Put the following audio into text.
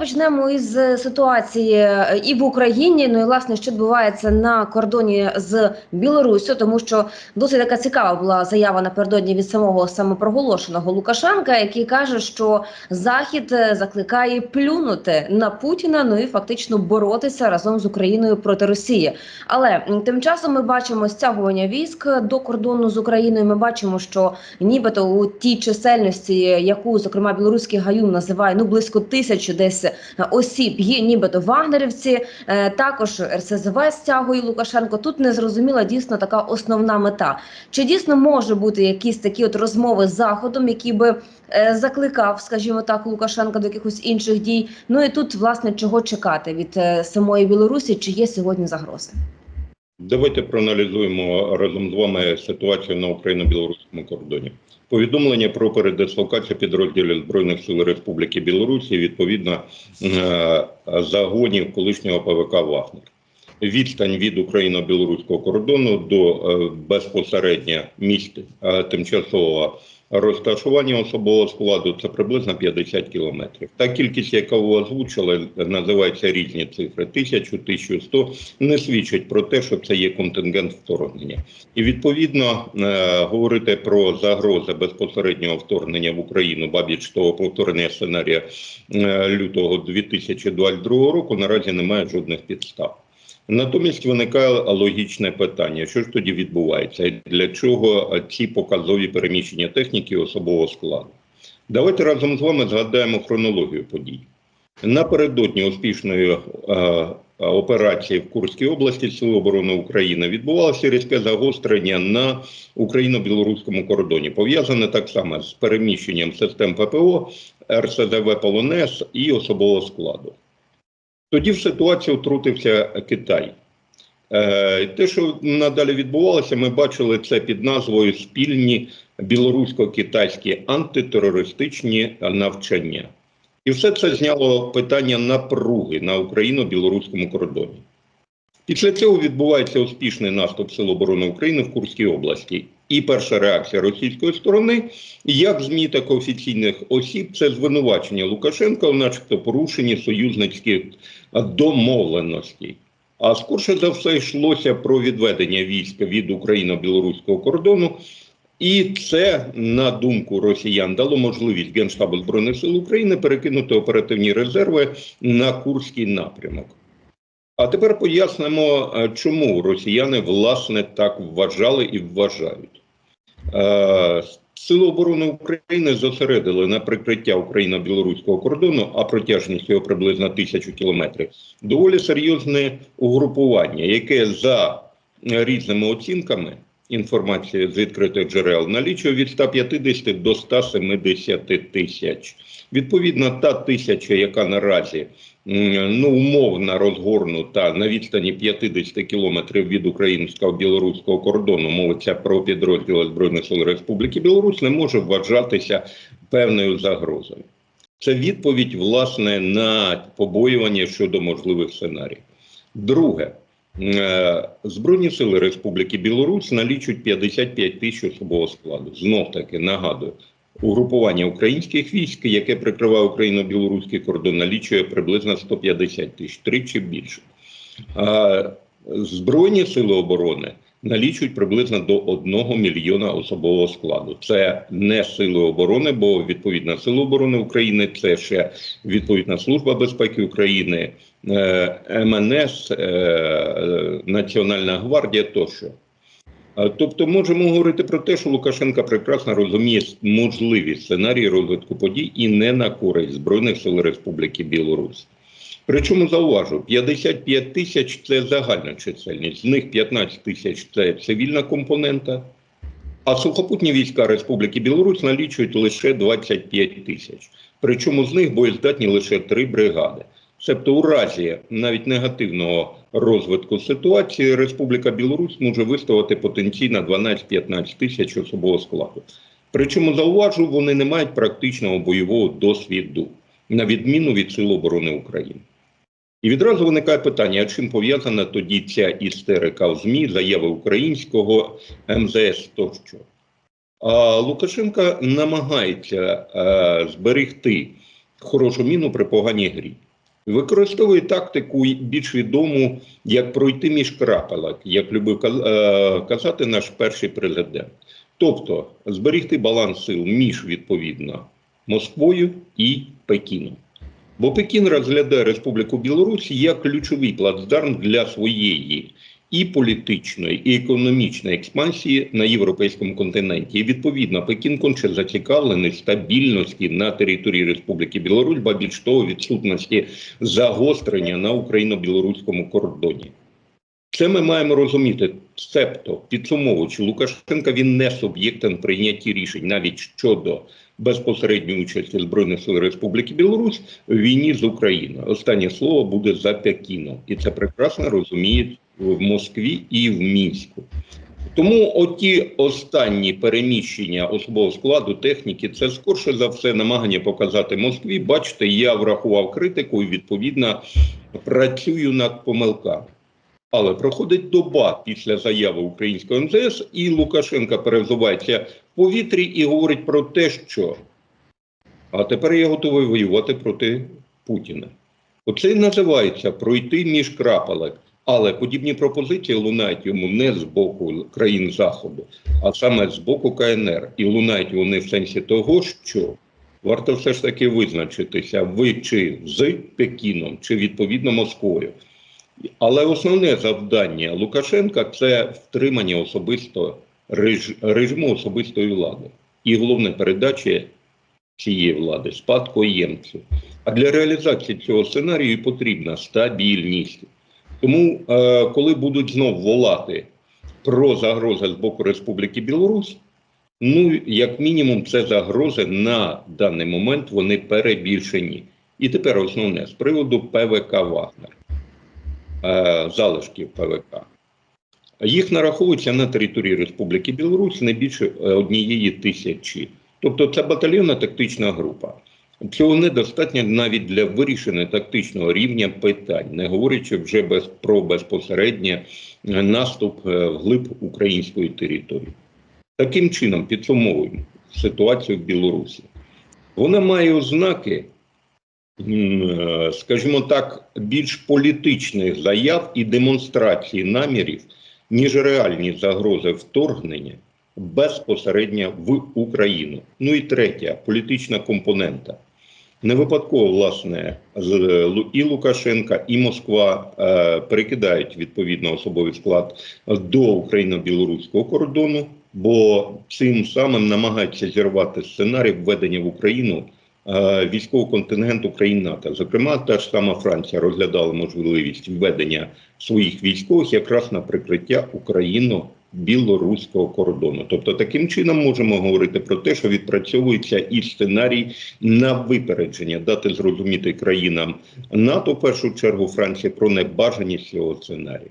почнемо із е, ситуації е, і в Україні. Ну і власне, що відбувається на кордоні з Білоруссю, тому що досить така цікава була заява напередодні від самого самопроголошеного Лукашенка, який каже, що Захід е, закликає плюнути на Путіна, ну і фактично боротися разом з Україною проти Росії. Але тим часом ми бачимо стягування військ до кордону з Україною. Ми бачимо, що нібито у тій чисельності, яку зокрема білоруський гаюн називає ну близько тисячі десь осіб, є нібито вагнерівці. Е, Також РСЗВ стягує Лукашенко. Тут не зрозуміла дійсно така основна мета. Чи дійсно може бути якісь такі от розмови з заходом, які би е, закликав, скажімо так, Лукашенка до якихось інших дій? Ну і тут власне чого чекати від е, самої Білорусі? Чи є сьогодні загрози? Давайте проаналізуємо разом з вами ситуацію на україно-білоруському кордоні. Повідомлення про передислокацію підрозділів Збройних сил Республіки Білорусі відповідно е, загонів колишнього ПВК Вагнер. Відстань від україно-білоруського кордону до е, безпосередньо місць е, тимчасового розташування особового складу це приблизно 50 кілометрів. Та кількість, яку ви озвучили, називаються різні цифри: 1000, 1100, не свідчить про те, що це є контингент вторгнення. І відповідно е, говорити про загрози безпосереднього вторгнення в Україну, бабіч того повторення сценарія е, лютого 2022 року, наразі немає жодних підстав. Натомість виникає логічне питання: що ж тоді відбувається, і для чого ці показові переміщення техніки особового складу? Давайте разом з вами згадаємо хронологію подій. Напередодні успішної е, операції в Курській області Сили оборони України відбувалося різке загострення на україно-білоруському кордоні, пов'язане так само з переміщенням систем ППО, РСЗВ Полонез і особового складу. Тоді в ситуацію втрутився Китай. Е, Те, що надалі відбувалося, ми бачили це під назвою Спільні білорусько-китайські антитерористичні навчання. І все це зняло питання напруги на україно-білоруському кордоні. Після цього відбувається успішний наступ Сил оборони України в Курській області. І перша реакція російської сторони, як ЗМІ, так офіційних осіб, це звинувачення Лукашенка, начебто порушенні союзницьких домовленостей. А скорше за все йшлося про відведення війська від україно-білоруського кордону. І це, на думку росіян, дало можливість Генштабу Збройних сил України перекинути оперативні резерви на Курський напрямок. А тепер пояснимо, е, чому росіяни власне так вважали і вважають. Е, Сили оборони України зосередили на прикриття україно-білоруського кордону, а протяжність його приблизно тисячу кілометрів. Доволі серйозне угрупування, яке за різними оцінками інформації з відкритих джерел налічує від 150 до 170 тисяч. Відповідно, та тисяча, яка наразі ну, умовно розгорнута на відстані 50 кілометрів від українського білоруського кордону, мовиться про підрозділи Збройних сил Республіки Білорусь, не може вважатися певною загрозою. Це відповідь, власне, на побоювання щодо можливих сценаріїв. Друге, Е, Збройні сили Республіки Білорусь налічують 55 тисяч особового складу. Знов таки нагадую, угрупування українських військ, яке прикриває Україно-білоруський кордон, налічує приблизно 150 тисяч, тричі більше. А Збройні сили оборони налічують приблизно до 1 мільйона особового складу. Це не сили оборони, бо відповідна сила оборони України це ще відповідна служба безпеки України, е, МНС, е, Національна гвардія тощо. А, Тобто можемо говорити про те, що Лукашенка прекрасно розуміє можливі сценарії розвитку подій і не на користь Збройних сил Республіки Білорусь. Причому зауважу, 55 тисяч це загальна чисельність, з них 15 тисяч це цивільна компонента, а сухопутні війська Республіки Білорусь налічують лише 25 тисяч. Причому з них боєздатні лише три бригади. Тобто, у разі навіть негативного розвитку ситуації Республіка Білорусь може виставити потенційно 12-15 тисяч особового складу. Причому зауважу, вони не мають практичного бойового досвіду, на відміну від Сил оборони України. І відразу виникає питання: а чим пов'язана тоді ця істерика в ЗМІ, заяви українського МЗС тощо? А Лукашенка намагається е, зберегти хорошу міну при поганій грі. Використовує тактику більш відому, як пройти між крапелок, як любив е, казати наш перший президент. Тобто зберігти баланс сил між відповідно Москвою і Пекіном. Бо Пекін розглядає Республіку Білорусь як ключовий плацдарм для своєї і політичної, і економічної експансії на європейському континенті. І відповідно Пекін конче зацікавлений стабільності на території Республіки Білорусь, ба більш того, відсутності загострення на україно-білоруському кордоні. Це ми маємо розуміти. Цебто, підсумовуючи, Лукашенка він не суб'єктен прийняття рішень навіть щодо безпосередньої участі Збройних сил Республіки Білорусь в війні з Україною. Останнє слово буде за Пекіном, і це прекрасно розуміють в Москві і в Мінську. Тому оті останні переміщення особового складу техніки це скорше за все намагання показати Москві. Бачите, я врахував критику і відповідно працюю над помилками. Але проходить доба після заяви українського МЗС, і Лукашенка перезувається в повітрі і говорить про те, що а тепер я готовий воювати проти Путіна. Оце і називається пройти між крапелек. Але подібні пропозиції лунають йому не з боку країн Заходу, а саме з боку КНР. І лунають вони в сенсі того, що варто все ж таки визначитися, ви чи з Пекіном, чи відповідно Москвою. Але основне завдання Лукашенка це втримання особисто реж- режиму особистої влади. І головне передача цієї влади спадкоємцю. А для реалізації цього сценарію потрібна стабільність. Тому, е, коли будуть знов волати про загрози з боку Республіки Білорусь, ну, як мінімум, це загрози на даний момент вони перебільшені. І тепер основне з приводу ПВК Вагнер, залишків ПВК. Їх нараховується на території Республіки Білорусь не більше е, однієї тисячі. Тобто це батальйонна тактична група. Цього недостатньо навіть для вирішення тактичного рівня питань, не говорячи вже без, про безпосередній е, наступ е, вглиб української території. Таким чином підсумовуємо ситуацію в Білорусі. Вона має ознаки, е, скажімо так, більш політичних заяв і демонстрації намірів, ніж реальні загрози вторгнення безпосередньо в Україну. Ну і третя політична компонента. Не випадково, власне, і Лукашенка, і Москва е, перекидають відповідно особовий склад до україно-білоруського кордону, бо цим самим намагаються зірвати сценарій введення в Україну е, військового контингенту країн НАТО. Зокрема, та ж сама Франція розглядала можливість введення своїх військових якраз на прикриття Україно білоруського кордону. Тобто, таким чином можемо говорити про те, що відпрацьовується і сценарій на випередження, дати зрозуміти країнам НАТО, в першу чергу Франції, про небажаність цього сценарію.